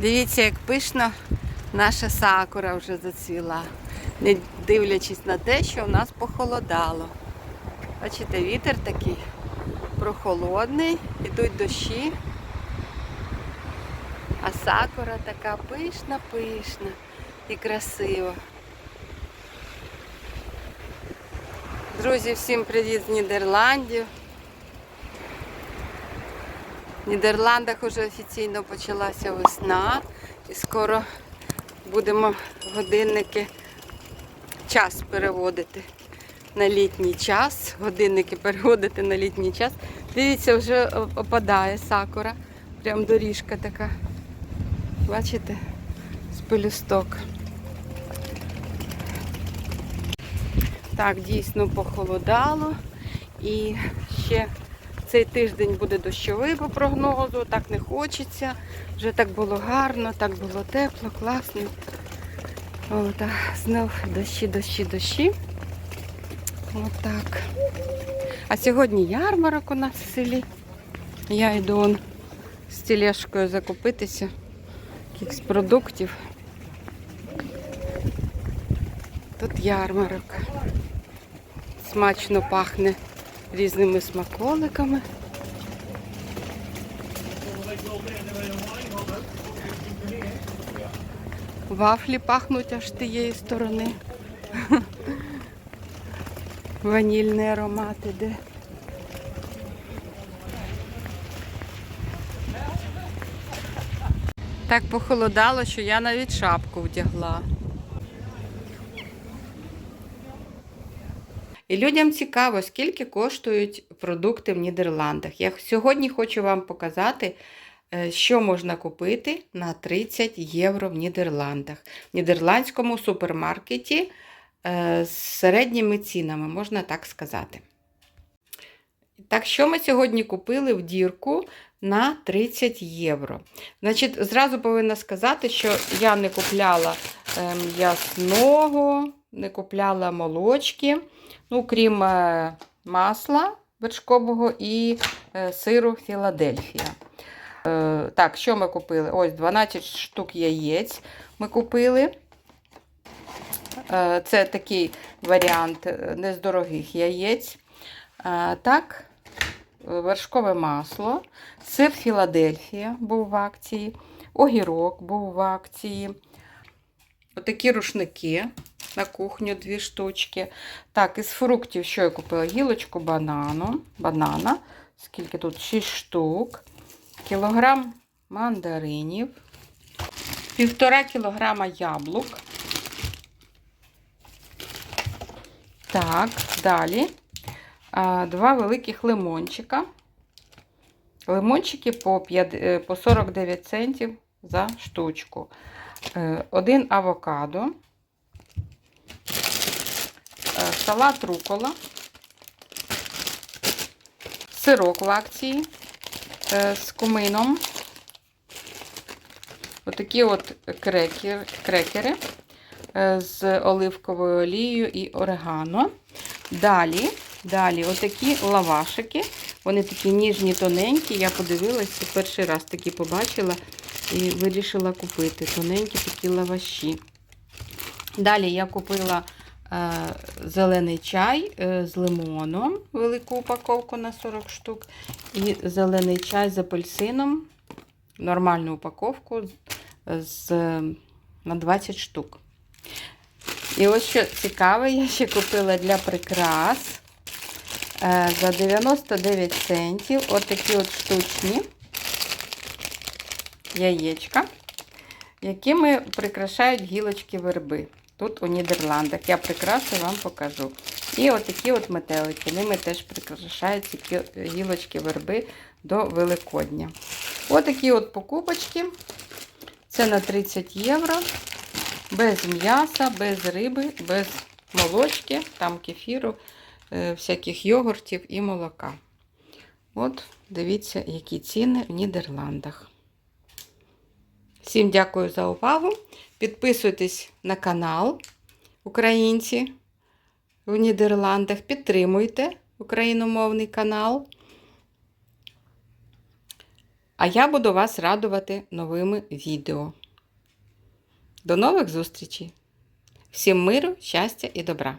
Дивіться, як пишно наша сакура вже зацвіла, не дивлячись на те, що в нас похолодало. Бачите, вітер такий прохолодний, ідуть дощі. А сакура така пишна, пишна і красива. Друзі, всім привіт з Нідерландів. В Нідерландах вже офіційно почалася весна і скоро будемо годинники час переводити на літній час. Годинники переводити на літній час. Дивіться, вже опадає сакура. Прям доріжка така. Бачите? З пелюсток. Так, дійсно похолодало. І ще цей тиждень буде дощовий по прогнозу, так не хочеться. Вже так було гарно, так було тепло, класно. Отак, знов дощі, дощі, дощі. Отак. А сьогодні ярмарок у нас в селі. Я йду он з тележкою закупитися якихось продуктів. Тут ярмарок. Смачно пахне різними смаколиками. Вафлі пахнуть аж тієї сторони. Ванільний аромат іде. Так похолодало, що я навіть шапку вдягла. І людям цікаво, скільки коштують продукти в Нідерландах. Я сьогодні хочу вам показати, е, що можна купити на 30 євро в Нідерландах. В нідерландському супермаркеті е, з середніми цінами, можна так сказати. Так, що ми сьогодні купили в дірку на 30 євро. Значить, зразу повинна сказати, що я не купляла м'ясного, не купляла молочки, ну, крім е, масла вершкового і е, сиру Філадельфія. Е, так, що ми купили? Ось 12 штук яєць ми купили. Це такий варіант е, не з дорогих яєць. Так, вершкове масло, сир Філадельфія був в акції, огірок був в акції. Отакі рушники на кухню дві штучки. Так, із фруктів, що я купила? Гілочку банану, банана. Скільки тут? 6 штук. Кілограм мандаринів. Півтора кілограма яблук. Так, далі. Два великих лимончика. Лимончики по 5, е, 49 центів за штучку. Е, Один авокадо. Салат рукола. Сирок в акції е, з кумином. Отакі от крекер, крекери е, з оливковою олією і орегано. Далі, далі отакі лавашики. Вони такі ніжні, тоненькі. Я подивилася, перший раз такі побачила і вирішила купити тоненькі такі лаваші. Далі я купила зелений чай е, з лимоном, велику упаковку на 40 штук. І зелений чай з апельсином, нормальну упаковку з, на 20 штук. І ось що цікаве, я ще купила для прикрас е, за 99 центів. От такі от штучні яєчка, якими прикрашають гілочки верби. Тут у Нідерландах. Я прикрашу вам покажу. І отакі от метелики. Ними теж прикрашають ці гілочки верби до Великодня. Отакі от покупочки. Це на 30 євро. Без м'яса, без риби, без молочки, там кефіру, е, всяких йогуртів і молока. От, дивіться, які ціни в Нідерландах. Всім дякую за увагу. Підписуйтесь на канал Українці в Нідерландах. Підтримуйте україномовний канал. А я буду вас радувати новими відео. До нових зустрічей! Всім миру, щастя і добра!